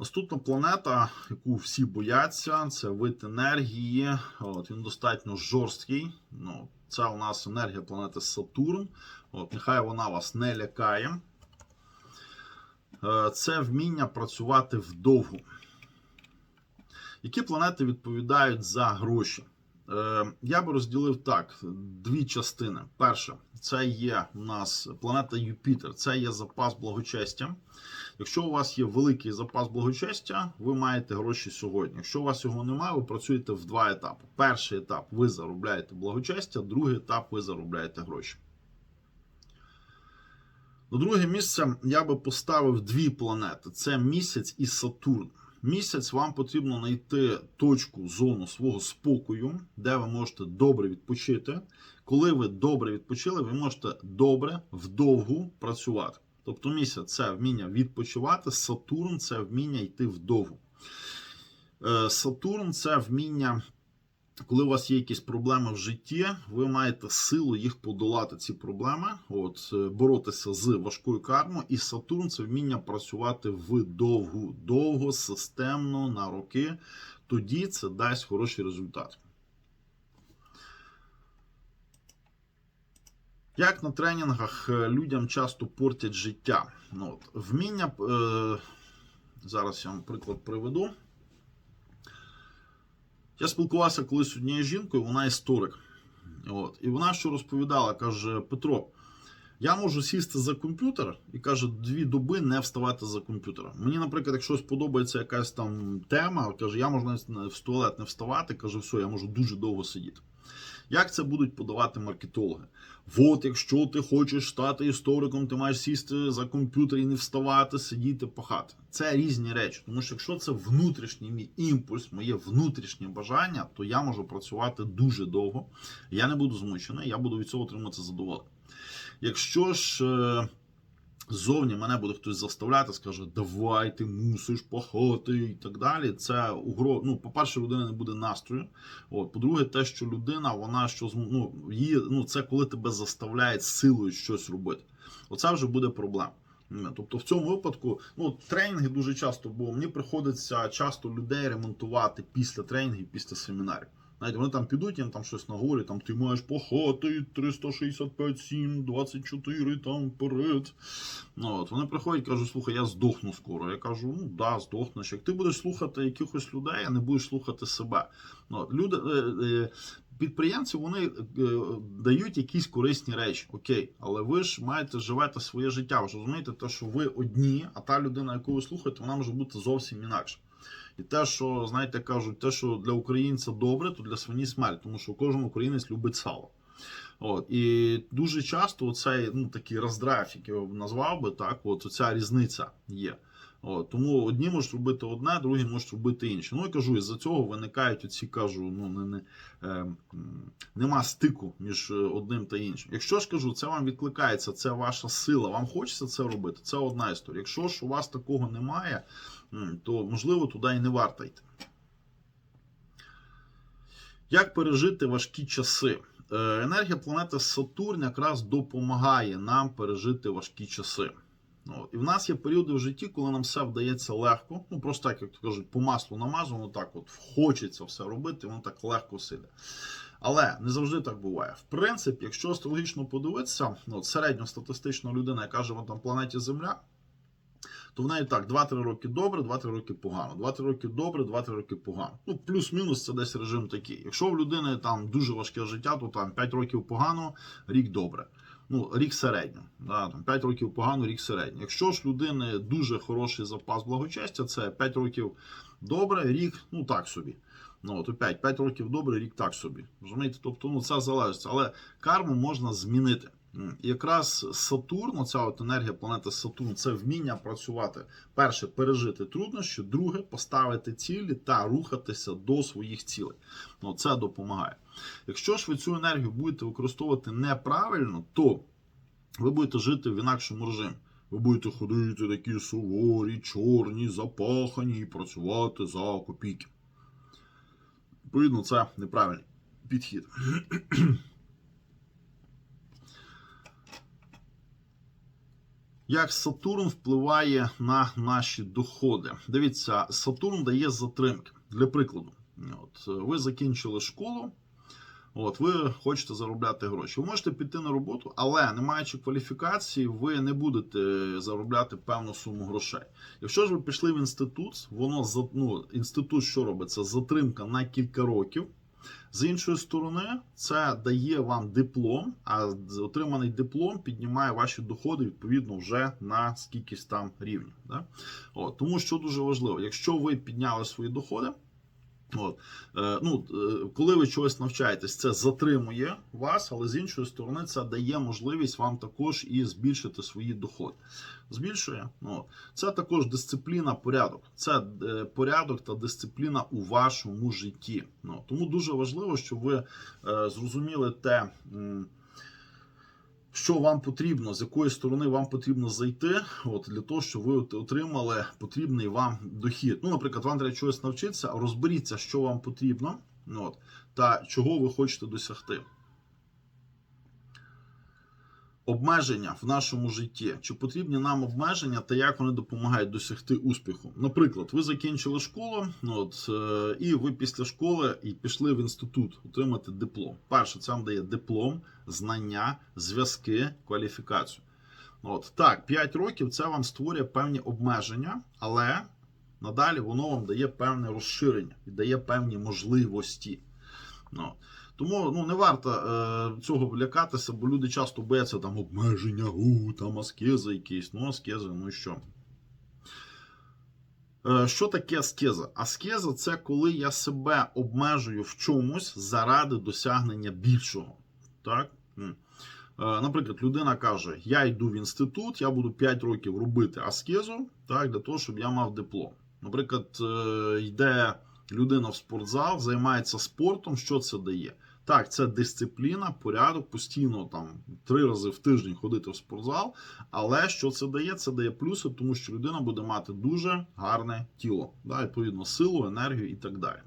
Наступна планета, яку всі бояться, це вид енергії. От, він достатньо жорсткий. Ну, це у нас енергія планети Сатурн. От, нехай вона вас не лякає. Е, Це вміння працювати вдовгу. Які планети відповідають за гроші? Е, Я би розділив так: дві частини. Перше, це є у нас планета Юпітер, це є запас благочестя. Якщо у вас є великий запас благочестя, ви маєте гроші сьогодні. Якщо у вас його немає, ви працюєте в два етапи. Перший етап ви заробляєте благочестя, другий етап ви заробляєте гроші. На друге місце я би поставив дві планети: це місяць і Сатурн. Місяць вам потрібно знайти точку, зону свого спокою, де ви можете добре відпочити. Коли ви добре відпочили, ви можете добре вдовгу працювати. Тобто місяць це вміння відпочивати, Сатурн це вміння йти вдовгу. Е, Сатурн це вміння, коли у вас є якісь проблеми в житті, ви маєте силу їх подолати, ці проблеми, от, е, боротися з важкою кармою. І Сатурн це вміння працювати вдовгу, довго, системно, на роки. Тоді це дасть хороший результат. Як на тренінгах е, людям часто портять життя. Ну, от, Вміння. Е, зараз я вам приклад приведу. Я спілкувався колись з однією жінкою, вона історик. От, і вона що розповідала, каже: Петро, я можу сісти за комп'ютер і каже, дві доби не вставати за комп'ютера. Мені, наприклад, якщо сподобається якась там тема, каже, я можу в туалет не вставати, каже, все, я можу дуже довго сидіти. Як це будуть подавати маркетологи? От, якщо ти хочеш стати істориком, ти маєш сісти за комп'ютер і не вставати, сидіти, пахати. Це різні речі. Тому що якщо це внутрішній мій імпульс, моє внутрішнє бажання, то я можу працювати дуже довго. Я не буду змучений, я буду від цього отримати задоволення. Якщо ж е, ззовні мене буде хтось заставляти, скаже, давай, ти мусиш пахати і так далі. Це угро... ну, по-перше, людина не буде настрою. От, по-друге, те, що людина, вона що ну, її, ну, це коли тебе заставляють силою щось робити. Оце вже буде проблема. Тобто в цьому випадку ну, тренінги дуже часто, бо мені приходиться часто людей ремонтувати після тренінгів, після семінарів. Знаєте, вони там підуть, їм там щось наговорять, там ти маєш пахати 365, 7, 24, там вперед. Ну, от, вони приходять кажуть, слухай, я здохну скоро. Я кажу, ну да, здохнеш. Як ти будеш слухати якихось людей, а не будеш слухати себе. Ну, от, люди, е, е, підприємці вони е, дають якісь корисні речі, окей, але ви ж маєте живете своє життя. Ви ж розумієте, те, що ви одні, а та людина, яку ви слухаєте, вона може бути зовсім інакша. І те, що, знаєте, кажуть, те, що для українця добре, то для свині смерть, тому що кожен українець любить сало. От, і дуже часто оцей ну, такий роздрайв, який я назвав би, так, от оця різниця є. От, тому одні можуть робити одне, другі можуть робити інше. Ну і кажу, із-за цього виникають оці, кажу, ну не, не, е, нема стику між е, одним та іншим. Якщо ж кажу, це вам відкликається, це ваша сила, вам хочеться це робити, це одна історія. Якщо ж у вас такого немає, то можливо туди і не варто йти. Як пережити важкі часи? Е, Енергія планети Сатурн якраз допомагає нам пережити важкі часи. Ну, і в нас є періоди в житті, коли нам все вдається легко. Ну просто так, як то кажуть, по маслу намазано, так от хочеться все робити, воно так легко сиде. Але не завжди так буває. В принципі, якщо астрологічно подивитися, ну, от середньостатистична людина, яка живе на планеті Земля, то в неї так 2-3 роки добре, 2-3 роки погано. 2-3 роки добре, 2-3 роки погано. Ну, плюс-мінус це десь режим такий. Якщо в людини там дуже важке життя, то там 5 років погано, рік добре. Ну, рік середньо. Да, там 5 років погано, рік середньо. Якщо ж людини дуже хороший запас благочестя, це 5 років добре, рік, ну так собі. Ну, от 5 5 років добре, рік так собі. Розумієте? Тобто, ну це залежить. Але карму можна змінити. Якраз Сатурн, оця от енергія планети Сатурн, це вміння працювати. Перше, пережити труднощі, друге, поставити цілі та рухатися до своїх цілей. Ну, це допомагає. Якщо ж ви цю енергію будете використовувати неправильно, то ви будете жити в інакшому режимі. Ви будете ходити такі суворі, чорні, запахані і працювати за копійки. Відповідно, це неправильний підхід. Як Сатурн впливає на наші доходи? Дивіться, Сатурн дає затримки. Для прикладу, от ви закінчили школу, от ви хочете заробляти гроші. Ви можете піти на роботу, але не маючи кваліфікації, ви не будете заробляти певну суму грошей. Якщо ж ви пішли в інститут, воно ну, інститут що робить? Це затримка на кілька років. З іншої сторони, це дає вам диплом, а отриманий диплом піднімає ваші доходи відповідно вже на скількись там рівнів. Да? Тому що дуже важливо, якщо ви підняли свої доходи, От, е, ну, е, коли ви чогось навчаєтесь, це затримує вас, але з іншої сторони, це дає можливість вам також і збільшити свої доходи. Збільшує. Ну, це також дисципліна, порядок. Це е, порядок та дисципліна у вашому житті. Ну, тому дуже важливо, щоб ви зрозуміли те. Що вам потрібно, з якої сторони вам потрібно зайти, от для того, щоб ви отримали потрібний вам дохід. Ну, наприклад, вам треба чогось навчитися, розберіться, що вам потрібно, от, та чого ви хочете досягти. Обмеження в нашому житті. Чи потрібні нам обмеження та як вони допомагають досягти успіху? Наприклад, ви закінчили школу, ну, от, е, і ви після школи і пішли в інститут отримати диплом. Перше, це вам дає диплом, знання, зв'язки, кваліфікацію. От так, 5 років це вам створює певні обмеження, але надалі воно вам дає певне розширення і дає певні можливості. Ну, тому ну, не варто е, цього лякатися, бо люди часто бояться там обмеження, у, там аскези якісь. Ну, аскези, ну і що? Е, що таке аскеза? Аскеза це коли я себе обмежую в чомусь заради досягнення більшого. Так? Е, Наприклад, людина каже: Я йду в інститут, я буду 5 років робити аскезу, так, для того, щоб я мав диплом. Наприклад, е, йде людина в спортзал, займається спортом, що це дає? Так, це дисципліна, порядок, постійно там три рази в тиждень ходити в спортзал. Але що це дає? Це дає плюси, тому що людина буде мати дуже гарне тіло, да, відповідно, силу, енергію і так далі.